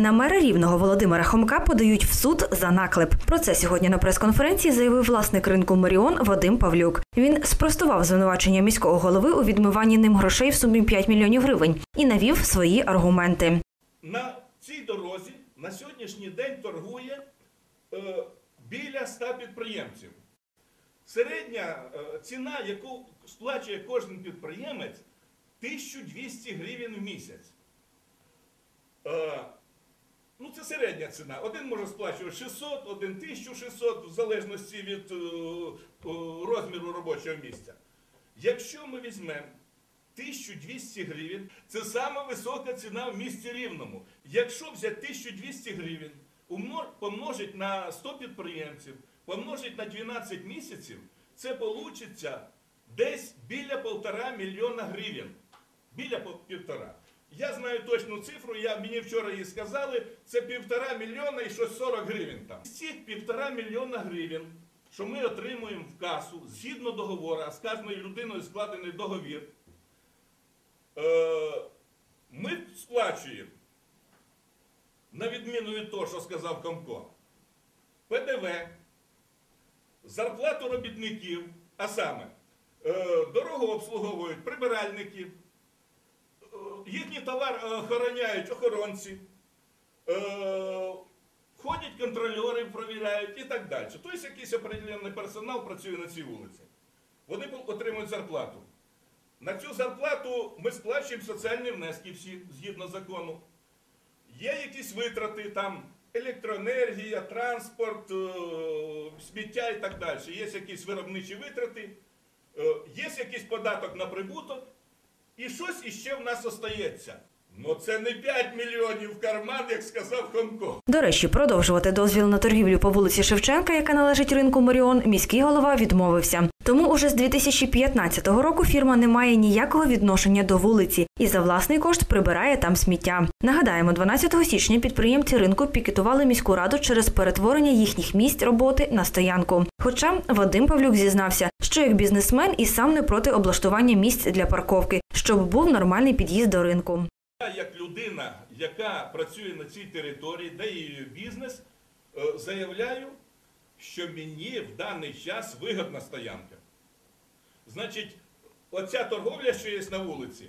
На мера рівного Володимира Хомка подають в суд за наклеп. Про це сьогодні на прес-конференції заявив власник ринку Маріон Вадим Павлюк. Він спростував звинувачення міського голови у відмиванні ним грошей в сумі 5 мільйонів гривень і навів свої аргументи. На цій дорозі на сьогоднішній день торгує е, біля 100 підприємців. Середня е, ціна, яку сплачує кожен підприємець, 1200 гривень в місяць. Е, ну, це середня ціна. Один може сплачувати 600, один 1600, в залежності від е, е, розміру робочого місця. Якщо ми візьмемо 1200 гривень це сама висока ціна в місті Рівному. Якщо взяти 1200 гривень, помножить на 100 підприємців, помножить на 12 місяців, це вийде десь біля полтора мільйона гривень. Біля півтора. Я знаю точну цифру, я, мені вчора її сказали, це півтора мільйона і щось 40 гривень там. З цих півтора мільйона гривень, що ми отримуємо в касу згідно договору, а з кожною людиною складений договір, Е, ми сплачуємо, на відміну від того, що сказав Комко, ПДВ, зарплату робітників, а саме, е, дорогу обслуговують прибиральники, їхній товар охороняють охоронці, е, ходять контрольори, провіряють і так далі. Тобто якийсь определений персонал працює на цій вулиці. Вони отримують зарплату. На цю зарплату ми сплачуємо соціальні внески всі згідно закону. Є якісь витрати, там електроенергія, транспорт, е, сміття і так далі. Є якісь виробничі витрати, е, є якийсь податок на прибуток, і щось іще в нас остається. Ну це не 5 мільйонів в карман, як сказав Хомко. До речі, продовжувати дозвіл на торгівлю по вулиці Шевченка, яка належить ринку Маріон, міський голова відмовився. Тому уже з 2015 року фірма не має ніякого відношення до вулиці і за власний кошт прибирає там сміття. Нагадаємо, 12 січня підприємці ринку пікетували міську раду через перетворення їхніх місць роботи на стоянку. Хоча Вадим Павлюк зізнався, що як бізнесмен і сам не проти облаштування місць для парковки, щоб був нормальний під'їзд до ринку. Я, як людина, яка працює на цій території, де є бізнес, е, заявляю, що мені в даний час вигодна стоянка. Значить, оця торговля, що є на вулиці,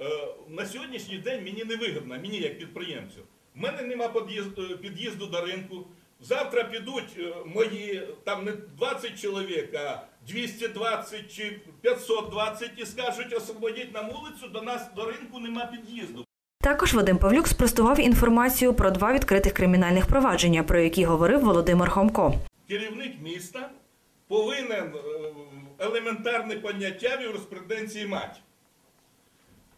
е, на сьогоднішній день мені не вигодна, мені як підприємцю. У мене нема під'їзду, під'їзду до ринку. Завтра підуть е, мої там не 20 чоловік, а 220 чи 520 і скажуть, освободіть нам вулицю, до нас до ринку нема під'їзду. Також Вадим Павлюк спростував інформацію про два відкритих кримінальних провадження, про які говорив Володимир Хомко. Керівник міста повинен е, елементарне поняття в юриспруденції мати.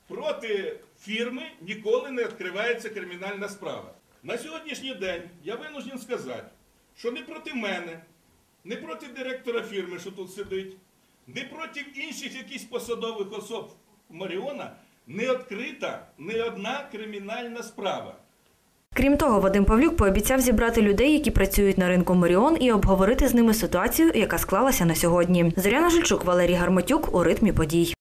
Проти фірми ніколи не відкривається кримінальна справа. На сьогоднішній день я винужден сказати, що не проти мене, не проти директора фірми, що тут сидить, не проти інших якихось посадових особ Маріона не відкрита ні одна кримінальна справа. Крім того, Вадим Павлюк пообіцяв зібрати людей, які працюють на ринку Маріон, і обговорити з ними ситуацію, яка склалася на сьогодні. Зоряна Жильчук, Валерій Гарматюк у ритмі подій.